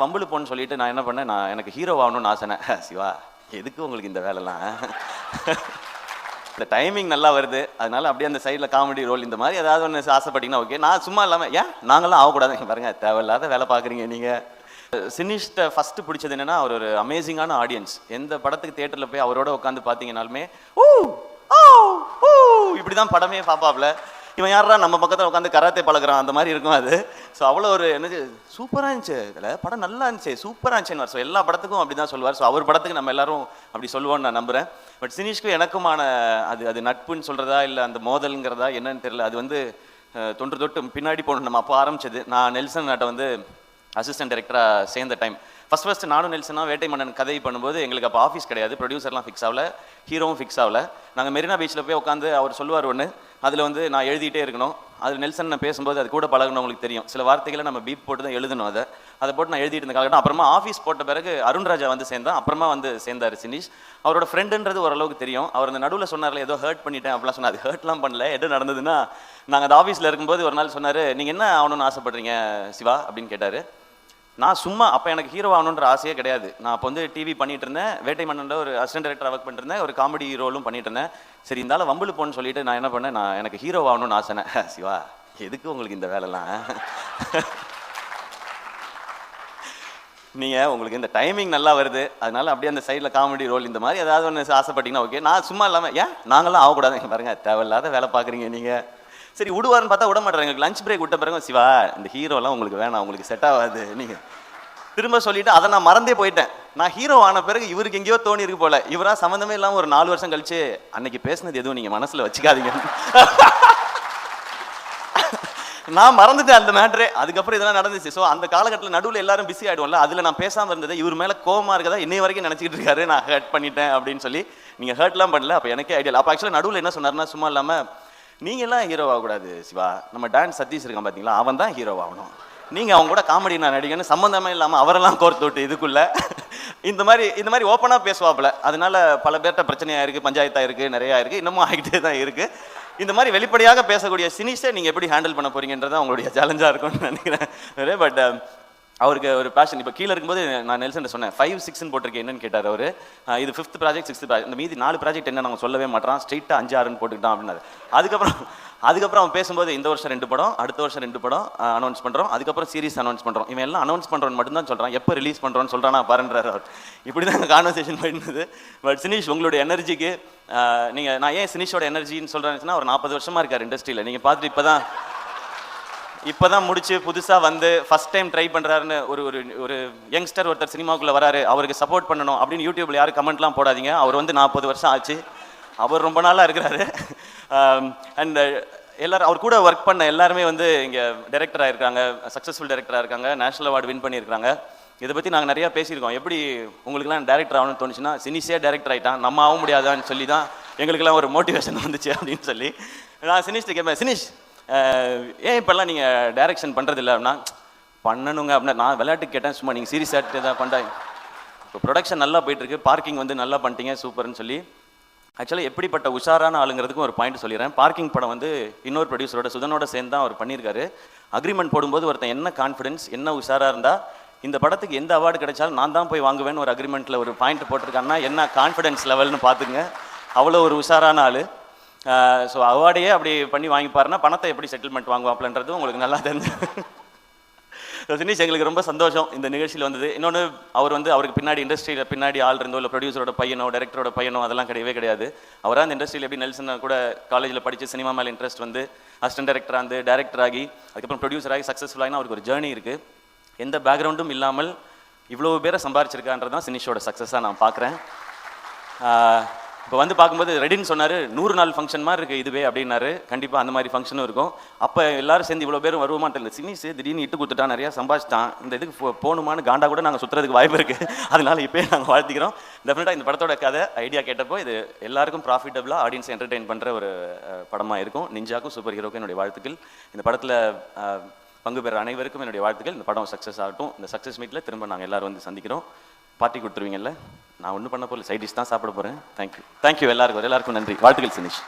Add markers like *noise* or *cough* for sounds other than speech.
பம்புளு போன்னு சொல்லிட்டு நான் என்ன பண்ணேன்? நான் எனக்கு ஹீரோ ஆகணும்னு ஆசைனேன். *laughs* சிவா எதுக்கு உங்களுக்கு இந்த வேலைலாம்? *laughs* இந்த டைமிங் நல்லா வருது. அதனால அப்படியே அந்த சைடில் காமெடி ரோல் இந்த மாதிரி ஏதாவது ஒன்று ஆசைப்பட்டீங்கன்னா ஓகே நான் சும்மா இல்லாமல் ஏன்? நாங்களாம் ஆகக்கூடாது. பாருங்க தேவையில்லாத வேலை பார்க்குறீங்க நீங்கள் சினிஷ்ட ஃபஸ்ட்டு பிடிச்சது என்னென்னா அவர் ஒரு அமேசிங்கான ஆடியன்ஸ் எந்த படத்துக்கு தேட்டரில் போய் அவரோட உட்காந்து பார்த்தீங்கனாலுமே ஓ ஓ ஓ இப்படி தான் படமே பாப்பாப்ல. இவன் யாரா நம்ம பக்கத்தில் உட்காந்து கராத்தே பழகுறான். அந்த மாதிரி இருக்கும் அது. ஸோ அவ்வளோ ஒரு என்னது சூப்பராக இருந்துச்சு. இதில் படம் நல்லா இருந்துச்சு. சூப்பராக இருந்துச்சுன்னு ஸோ எல்லா படத்துக்கும் அப்படி தான் சொல்லுவார். ஸோ அவர் படத்துக்கு நம்ம எல்லாரும் அப்படி சொல்லுவோம்னு நான் நம்புகிறேன் பட் சினிஷ்க்கும் எனக்குமான அது அது நட்புன்னு சொல்கிறதா இல்லை அந்த மோதல்ங்கிறதா என்னன்னு தெரியல. அது வந்து தொன்று தொட்டு பின்னாடி போகணும். நம்ம அப்போ ஆரம்பிச்சது. நான் நெல்சன் நாட்டை வந்து அசிஸ்டன்ட் டைரக்டராக சேர்ந்த டைம் ஃபஸ்ட் ஃபஸ்ட் நானும் நெல்சனா வேட்டை மன்னன் கதை பண்ணும்போது எங்களுக்கு அப்போ ஆஃபீஸ் கிடையாது. ப்ரொடியூசர்லாம் ஃபிக்ஸ் ஆகல. ஹீரோவும் ஃபிக்ஸ் ஆகல. நாங்கள் மெரினா பீச்சில் போய் உட்காந்து அவர் சொல்லுவார் ஒன்று அதில் வந்து நான் எழுதிட்டே இருக்கணும். அது நெல்சன் நான் பேசும்போது அது கூட பழகணும் தெரியும். சில வார்த்தைகளை நம்ம பீப் போட்டு தான் எழுதணும் அதை. அதை போட்டு நான் எழுதிட்டு இருந்த காலகட்டம். அப்புறமா ஆஃபீஸ் போட்ட பிறகு அருண்ராஜா வந்து சேர்ந்தான். அப்புறமா வந்து சேர்ந்தார் சினிஷ். அவரோட ஃப்ரெண்டுன்றது ஓரளவுக்கு தெரியும். அவர் அந்த நடுவில் சொன்னார்ல ஏதோ ஹர்ட் பண்ணிட்டேன் அப்படிலாம் சொன்னார். அது ஹர்ட்லாம் பண்ணல. எது நடந்ததுன்னா நாங்கள் அந்த ஆஃபீஸில் இருக்கும்போது ஒரு நாள் சொன்னார் நீங்கள் என்ன ஆகணும்னு ஆசைப்படுறீங்க சிவா? அப்படின்னு கேட்டார். நான் சும்மா அப்போ எனக்கு ஹீரோ ஆகணுன்ற ஆசையே கிடையாது. நான் அப்போ வந்து டிவி பண்ணிட்டு இருந்தேன். வேட்டை மன்னன்ல ஒரு அசிஸ்டன்ட் டேரக்டர் ஒர்க் பண்ணிட்டு இருந்தேன். ஒரு காமெடி ரோலும் பண்ணிட்டு இருந்தேன். சரி இருந்தாலும் வம்புல போன்னு சொல்லிட்டு நான் என்ன பண்ணேன்? நான் எனக்கு ஹீரோ ஆகணும்னு ஆசைனேன் *laughs* சிவா எதுக்கு உங்களுக்கு இந்த வேலைலாம்? *laughs* நீங்கள் உங்களுக்கு இந்த டைமிங் நல்லா வருது. அதனால அப்படியே அந்த சைடில் காமெடி ரோல் இந்த மாதிரி ஏதாவது ஒன்று ஆசைப்பட்டீங்கன்னா ஓகே நான் சும்மா இல்லாமல் ஏன்? நாங்களாம் ஆகக்கூடாது. பாருங்கள் பாருங்க தேவையில்லாத வேலை பார்க்குறீங்க நீங்கள் சரி விடுவாருன்னு பார்த்தா விட மாட்டாங்க எங்களுக்கு லஞ்ச் பிரேக் விட்ட பிறகு சிவா இந்த ஹீரோலாம் உங்களுக்கு வேணாம் உங்களுக்கு செட் ஆகாது. நீங்கள் திரும்ப சொல்லிட்டு அதை நான் மறந்தே போயிட்டேன். நான் ஹீரோ ஆன பிறகு இவருக்கு எங்கேயோ தோணி இருக்கு போல. இவரா சம்மந்தமே இல்லாமல் ஒரு நாலு வருஷம் கழிச்சு அன்னைக்கு பேசுனது எதுவும் நீங்கள் மனசில் வச்சுக்காதீங்க. நான் மறந்துட்டேன் அந்த மேட்ரே அதுக்கப்புறம் இதெல்லாம் நடந்துச்சு. ஸோ அந்த காலகட்டத்தில் நடுவில் எல்லாரும் பிஸி ஆகிடுவோம்ல அதில் நான் பேசாமல் இருந்தது இவர் மேலே கோவமாக இருக்கதா இன்னை வரைக்கும் நினச்சிக்கிட்டு இருக்காரு. நான் ஹர்ட் பண்ணிட்டேன் அப்படின்னு சொல்லி நீங்கள் ஹர்ட்லாம் பண்ணல. அப்போ எனக்கே ஐடியா அப்போ ஆக்சுவலாக நடுவில் என்ன சொன்னார்னா சும்மா இல்லாமல் நீங்களாம் ஹீரோ ஆகக்கூடாது சிவா. நம்ம டான்ஸ் சதீஷ் இருக்கான் பார்த்தீங்களா அவன் தான் ஹீரோ ஆகணும். நீங்கள் அவங்க கூட காமெடி நான் நடிகன்னு சம்மந்தமே இல்லாமல் அவரெல்லாம் கோர்த்து விட்டு இதுக்குள்ளே இந்த மாதிரி இந்த மாதிரி ஓப்பனாக பேசுவாப்புல. அதனால பல பேர்கிட்ட பிரச்சனையாக இருக்குது பஞ்சாயத்தாக இருக்குது நிறையா இருக்குது இன்னமும் ஆகிட்டே தான் இருக்குது இந்த மாதிரி வெளிப்படையாக பேசக்கூடிய சினிஸை நீங்கள் எப்படி ஹேண்டில் பண்ண போறீங்கன்றது உங்களுடைய சேலஞ்சாக இருக்கும்னு நினைக்கிறேன். *laughs* பட் அவருக்கு ஒரு பேஷன் இப்போ கீழே இருக்கும்போது நான் நெல்சன் சொன்னேன் ஃபைவ் சிக்ஸ்னு போட்டிருக்கேன் என்னன்னு கேட்டார் அவர். இது ஃபிஃப்த் ப்ராஜெக்ட் சிக்ஸ்த் ப்ராஜெக்ட் இந்த மீதி நாலு ப்ராஜெக்ட் என்ன நாங்கள் சொல்லவே மாட்டோம் ஸ்ட்ரெயிட்டாக அஞ்சு ஆறுன்னு போட்டுக்கிட்டான் அப்படின்னாரு. அதுக்கப்புறம் அதுக்கப்புறம் அவன் பேசும்போது இந்த வருஷம் ரெண்டு படம் அடுத்த வருஷம் ரெண்டு படம் அனௌன்ஸ் பண்ணுறோம் அதுக்கப்புறம் சீரிஸ் அனௌன்ஸ் பண்ணுறோம் இவன் எல்லாம் அனௌன்ஸ் பண்ணுறோன்னு மட்டும்தான் சொல்கிறான் எப்போ ரிலீஸ் பண்ணுறோன்னு சொல்கிறான் பாருன்றார் அவர். இப்படி தான் கான்வர்சேஷன் பண்ணுது பட் சினிஷ் உங்களுடைய எனர்ஜிக்கு நீங்கள் நான் ஏன் சினிஷோட எனர்ஜின்னு சொல்கிறேன்னு ஒரு நாற்பது வருஷமாக இருக்கார் இண்டஸ்ட்ரியில் நீங்கள் பார்த்துட்டு இப்போ தான் இப்போ தான் முடிச்சு புதுசாக வந்து ஃபஸ்ட் டைம் ட்ரை பண்ணுறாருன்னு ஒரு ஒரு ஒரு யங்ஸ்டர் ஒருத்தர் சினிமாக்குள்ள வராரு. அவருக்கு சப்போர்ட் பண்ணணும் அப்படின்னு யூடியூப்ல யாரும் கமெண்ட்லாம் போடாதீங்க. அவர் வந்து நாற்பது வருஷம் ஆச்சு. அவர் ரொம்ப நாளாக இருக்கிறாரு. அண்ட் எல்லாரும் அவர் கூட ஒர்க் பண்ண எல்லாருமே வந்து இங்கே டைரக்டராக இருக்காங்க சக்ஸஸ்ஃபுல் டைரக்டராக இருக்காங்க. நேஷனல் அவார்டு வின் பண்ணியிருக்காங்க. இதை பற்றி நாங்கள் நிறையா பேசியிருக்கோம். எப்படி உங்களுக்குலாம் டேரக்டர் ஆகணும்னு தோணுச்சுன்னா சினிஸே டேரக்டர் ஆகிட்டான் நம்ம ஆக முடியாதான்னு சொல்லி தான் எங்களுக்கெல்லாம் ஒரு மோட்டிவேஷன் வந்துச்சு அப்படின்னு சொல்லி. நான் சினிஷ்ட்டு கேட்பேன் சினிஷ் ஏன் இப்போல்லாம் நீங்கள் டைரக்ஷன் பண்ணுறதில்ல அப்படின்னா பண்ணணுங்க அப்படின்னா நான் விளையாட்டுக்கு கேட்டேன் சும்மா நீங்கள் சீரியஸ் ஆகிட்டு தான் பண்ணுறேன் இப்போ ப்ரொடக்ஷன் நல்லா போயிட்டுருக்கு பார்க்கிங் வந்து நல்லா பண்ணிட்டீங்க சூப்பர்னு சொல்லி. ஆக்சுவலாக எப்படிப்பட்ட உஷாரான ஆளுங்கிறதுக்கும் ஒரு பாயிண்ட் சொல்லிடுறேன். பார்க்கிங் படம் வந்து இன்னொரு ப்ரொடியூசரோட சுதனோட சேர்ந்து தான் அவர் பண்ணியிருக்காரு. அக்ரிமெண்ட் போடும்போது ஒருத்தன் என்ன கான்ஃபிடன்ஸ் என்ன உஷாராக இருந்தால் இந்த படத்துக்கு எந்த அவார்டு கிடைச்சாலும் நான் தான் போய் வாங்குவேன்னு ஒரு அக்ரிமெண்ட்டில் ஒரு பாயிண்ட் போட்டிருக்காங்கன்னா என்ன கான்ஃபிடன்ஸ் லெவல்னு பார்த்துங்க அவ்வளோ ஒரு உஷாரான ஆள். ஸோ அவார்டையே அப்படி பண்ணி வாங்கிப்பாருன்னா பணத்தை எப்படி செட்டில்மெண்ட் வாங்குவாப்லன்றது உங்களுக்கு நல்லா தெரிஞ்சு. ரஜினிஷ் எங்களுக்கு ரொம்ப சந்தோஷம் இந்த நிகழ்ச்சியில் வந்தது. இன்னொன்று அவர் வந்து அவருக்கு பின்னாடி இண்டஸ்ட்ரியில் பின்னாடி ஆள் இருந்தோ இல்லை ப்ரொடியூசரோட பையனோ டேரக்டரோட பையனோ அதெல்லாம் கிடையவே கிடையாது. அவராக அந்த இண்டஸ்ட்ரியில் எப்படி நெல்சன் கூட காலேஜில் படித்து சினிமா மேலே இன்ட்ரெஸ்ட் வந்து அசிஸ்டன்ட் டேரக்டர் வந்து டேரக்டர் ஆகி அதுக்கப்புறம் ப்ரொடியூசர் ஆகி சக்ஸஸ்ஃபுல் அவருக்கு ஒரு ஜேர்னி இருக்குது எந்த பேக்ரவுண்டும் இல்லாமல் இவ்வளோ பேரை சம்பாரிச்சிருக்கான்றது தான் சினிஷோட சக்ஸஸாக நான் பார்க்குறேன் இப்போ வந்து பார்க்கும்போது ரெடின்னு சொன்னார் நூறு நாள் ஃபங்க்ஷன் மாதிரி இருக்குது இதுவே அப்படின்னாரு. கண்டிப்பாக அந்த மாதிரி ஃபங்க்ஷனும் இருக்கும். அப்போ எல்லாரும் சேர்ந்து இவ்வளோ பேரும் வருவோமா தெரியல. சினிஸ் திடீர்னு இட்டு கொடுத்துட்டான் நிறையா சம்பாதிச்சிட்டான். இந்த இதுக்கு போ- போகணுமான்னு காண்டா கூட நாங்கள் சுற்றுறதுக்கு வாய்ப்பு இருக்குது *laughs* அதனால இப்போயே நாங்கள் வாழ்த்திக்கிறோம். டெஃபினட்டாக இந்த படத்தோட கதை ஐடியா கேட்டப்போ இது எல்லாருக்கும் ப்ராஃபிட்டபுளாக ஆடியன்ஸ் என்டர்டெயின் பண்ணுற ஒரு படமாக இருக்கும். நிஞ்சாக்கும் சூப்பர் ஹீரோக்கும் என்னுடைய வாழ்த்துக்கள். இந்த படத்தில் பங்கு பெற அனைவருக்கும் என்னுடைய வாழ்த்துக்கள். இந்த படம் சக்ஸஸ் ஆகட்டும். இந்த சக்ஸஸ் மீட்டில் திரும்ப நாங்கள் எல்லோரும் வந்து சந்திக்கிறோம். பார்ட்டி கொடுத்துருவீங்கல்ல? நான் ஒன்றும் பண்ண போகல. சைடிஷ் தான் சாப்பிட போகிறேன் தேங்க்யூ தேங்க்யூ எல்லாருக்கும். எல்லாருக்கும் நன்றி. வாழ்த்துக்கள் சினிஷ்